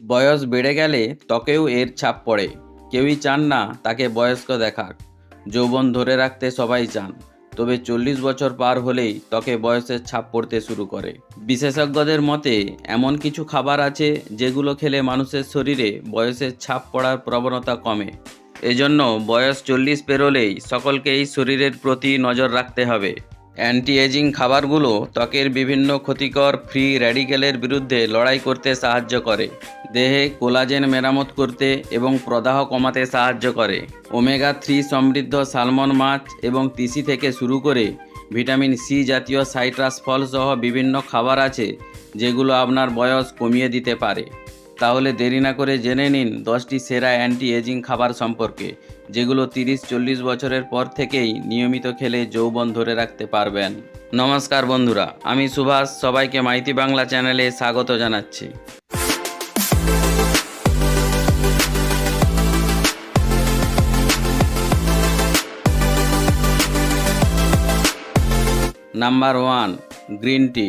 বয়স বেড়ে গেলে ত্বকেও এর ছাপ পড়ে। কেউই চান না তাকে বয়স্ক দেখাক। যৌবন ধরে রাখতে সবাই চান, তবে চল্লিশ বছর পার হলেই ত্বকে বয়সের ছাপ পড়তে শুরু করে। বিশেষজ্ঞদের মতে, এমন কিছু খাবার আছে যেগুলো খেলে মানুষের শরীরে বয়সের ছাপ পড়ার প্রবণতা কমে। এজন্য বয়স চল্লিশ পেরোলেই সকলকেই শরীরের প্রতি নজর রাখতে হবে। অ্যান্টি এজিং খাবারগুলো ত্বকের বিভিন্ন ক্ষতিকর ফ্রি র্যাডিক্যালের বিরুদ্ধে লড়াই করতে সাহায্য করে। দেহে কোলাজেন মেরামত করতে এবং প্রদাহ কমাতে সাহায্য করে। ওমেগা থ্রি সমৃদ্ধ সালমন মাছ এবং তিসি থেকে শুরু করে ভিটামিন সি জাতীয় সাইট্রাস ফল সহ বিভিন্ন খাবার আছে, যেগুলো আপনার বয়স কমিয়ে দিতে পারে। তাহলে দেরি না করে জেনে নিন দশটি সেরা অ্যান্টি এজিং খাবার সম্পর্কে। যেগুলো তিরিশ, চল্লিশ বছরের পর থেকেই নিয়মিত খেলে যৌবন ধরে রাখতে পারবেন। নমস্কার বন্ধুরা, আমি সুভাষ, সবাইকে মাইতি বাংলা চ্যানেলে স্বাগত জানাচ্ছি। Number one, green tea.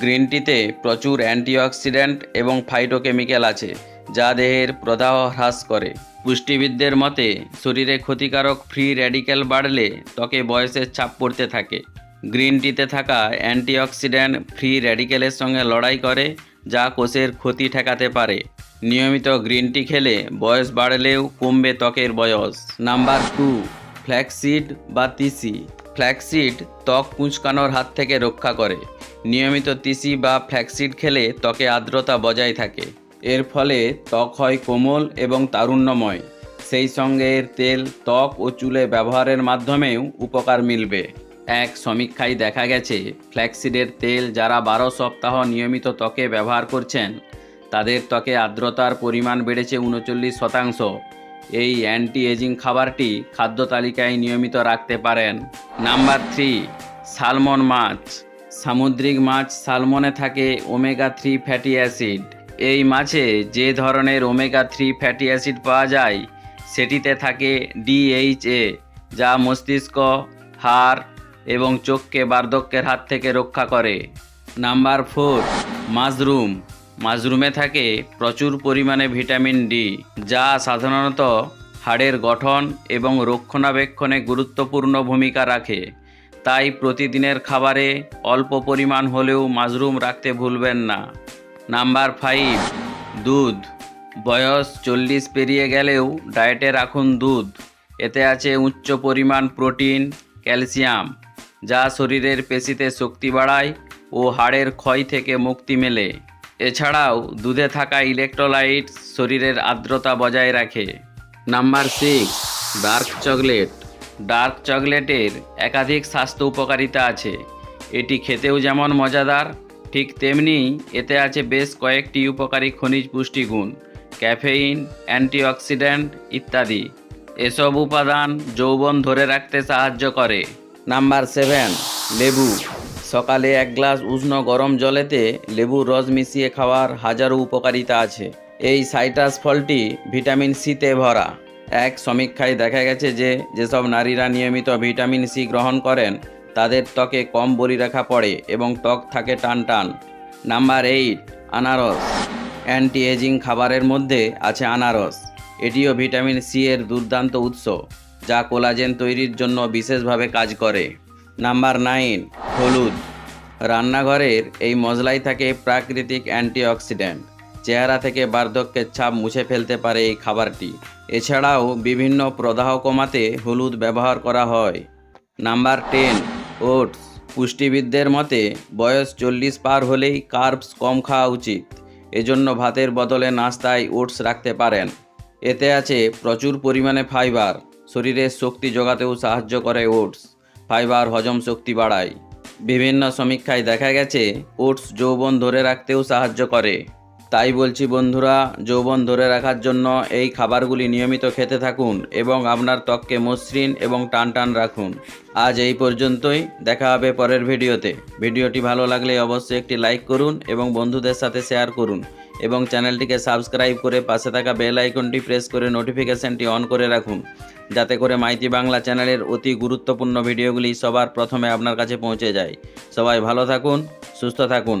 Green টিতে প্রচুর অ্যান্টিঅক্সিডেন্ট এবং ফাইটোকেমিক্যাল আছে, যা দেহের প্রদাহ হ্রাস করে। পুষ্টিবিদদের মতে, শরীরে ক্ষতিকারক ফ্রি র্যাডিক্যাল বাড়লে ত্বকে বয়সের ছাপ পড়তে থাকে। গ্রিন টিতে থাকা অ্যান্টিঅক্সিডেন্ট ফ্রি র্যাডিক্যালের সঙ্গে লড়াই করে, যা কোষের ক্ষতি ঠেকাতে পারে। নিয়মিত গ্রিন টি খেলে বয়স বাড়লেও কমবে ত্বকের বয়স। নাম্বার টু, ফ্ল্যাক্সিড বা তিসি। ফ্ল্যাক্সিড ত্বক কুঁচকানোর হাত থেকে রক্ষা করে। নিয়মিত তিসি বা ফ্ল্যাক্সিড খেলে ত্বকে আর্দ্রতা বজায় থাকে। এর ফলে ত্বক হয় কোমল এবং তারুণ্যময়। সেই সঙ্গে এর তেল, ত্বক ও চুলে ব্যবহারের মাধ্যমেও উপকার মিলবে। এক সমীক্ষায় দেখা গেছে, ফ্ল্যাক্সিডের তেল যারা বারো সপ্তাহ নিয়মিত ত্বকে ব্যবহার করছেন, তাদের ত্বকে আর্দ্রতার পরিমাণ বেড়েছে উনচল্লিশ শতাংশ। এই অ্যান্টি এজিং খাবারটি খাদ্য তালিকায় নিয়মিত রাখতে পারেন। নাম্বার থ্রি, সালমন মাছ। সামুদ্রিক মাছ সালমনে থাকে ওমেগা থ্রি ফ্যাটি অ্যাসিড। এই মাছে যে ধরনের ওমেগা থ্রি ফ্যাটি অ্যাসিড পাওয়া যায়, সেটিতে থাকে ডিএইচএ যা মস্তিষ্ক, হাড় এবং চোখকে বার্ধক্যের হাত থেকে রক্ষা করে। Number four, mushroom. মাশরুমে থাকে প্রচুর পরিমাণে ভিটামিন ডি, যা সাধারণত হাড়ের গঠন এবং রক্ষণাবেক্ষণে গুরুত্বপূর্ণ ভূমিকা রাখে। তাই প্রতিদিনের খাবারে অল্প পরিমাণ হলেও মাশরুম রাখতে ভুলবেন না। নাম্বার ফাইভ, দুধ। বয়স চল্লিশ পেরিয়ে গেলেও ডায়েটে রাখুন দুধ। এতে আছে উচ্চ পরিমাণ প্রোটিন, ক্যালসিয়াম, যা শরীরের পেশিতে শক্তি বাড়ায় ও হাড়ের ক্ষয় থেকে মুক্তি মেলে। এছাড়াও দুধে থাকা ইলেকট্রোলাইট শরীরের আর্দ্রতা বজায় রাখে। Number six, dark chocolate. Dark চকলেটের একাধিক স্বাস্থ্য উপকারিতা আছে। এটি খেতেও যেমন মজাদার ঠিক তেমনি এতে আছে বেশ কয়েকটি উপকারী খনিজ পুষ্টিগুণ, ক্যাফেইন অ্যান্টিঅক্সিডেন্ট ইত্যাদি। এসব উপাদান যৌবন ধরে রাখতে সাহায্য করে। নাম্বার সেভেন, লেবু। সকালে এক গ্লাস উষ্ণ গরম জলেতে লেবুর রস মিশিয়ে খাওয়ার হাজারো উপকারিতা আছে। এই সাইট্রাস ফলটি ভিটামিন সিতে ভরা। এক সমীক্ষায় দেখা গেছে যে, যেসব নারীরা নিয়মিত ভিটামিন সি গ্রহণ করেন তাদের ত্বকে কম বলিরেখা পড়ে এবং ত্বক থাকে টান টান। নাম্বার এইট, আনারস। অ্যান্টি এজিং খাবারের মধ্যে আছে আনারস। এটিও ভিটামিন সি এর দুর্দান্ত উৎস, যা কোলাজেন তৈরির জন্য বিশেষভাবে কাজ করে। নাম্বার নাইন, হলুদ। রান্নাঘরের এই মশলাই থাকে প্রাকৃতিক অ্যান্টিঅক্সিডেন্ট। চেহারা থেকে বার্ধক্যের ছাপ মুছে ফেলতে পারে এই খাবারটি। এছাড়াও বিভিন্ন প্রদাহ কমাতে হলুদ ব্যবহার করা হয়। নাম্বার টেন ওটস, পুষ্টিবিদদের মতে বয়স চল্লিশ পার হলেই কার্বস কম খাওয়া উচিত। এজন্য ভাতের বদলে নাস্তায় ওটস রাখতে পারেন। এতে আছে প্রচুর পরিমাণে ফাইবার। শরীরের শক্তি যোগাতেও সাহায্য করে ওটস। ফাইবার হজম শক্তি বাড়ায়। বিভিন্ন সমীক্ষায় দেখা গেছে, ওটস যৌবন ধরে রাখতেও সাহায্য করে। তাই বলছি বন্ধুরা, যৌবন ধরে রাখার জন্য এই খাবারগুলি নিয়মিত খেতে থাকুন এবং আপনার ত্বককে মসৃণ এবং টান টান রাখুন। আজ এই পর্যন্তই, দেখা হবে পরের ভিডিওতে। ভিডিওটি ভালো লাগলে অবশ্যই একটি লাইক করুন এবং বন্ধুদের সাথে শেয়ার করুন এবং চ্যানেলটিকে সাবস্ক্রাইব করে পাশে থাকা বেল আইকনটি প্রেস করে নোটিফিকেশনটি অন করে রাখুন। যাতে করে মাইতি বাংলা চ্যানেলের অতি গুরুত্বপূর্ণ ভিডিওগুলি সবার প্রথমে আপনার কাছে পৌঁছে যায়। সবাই ভালো থাকুন, সুস্থ থাকুন।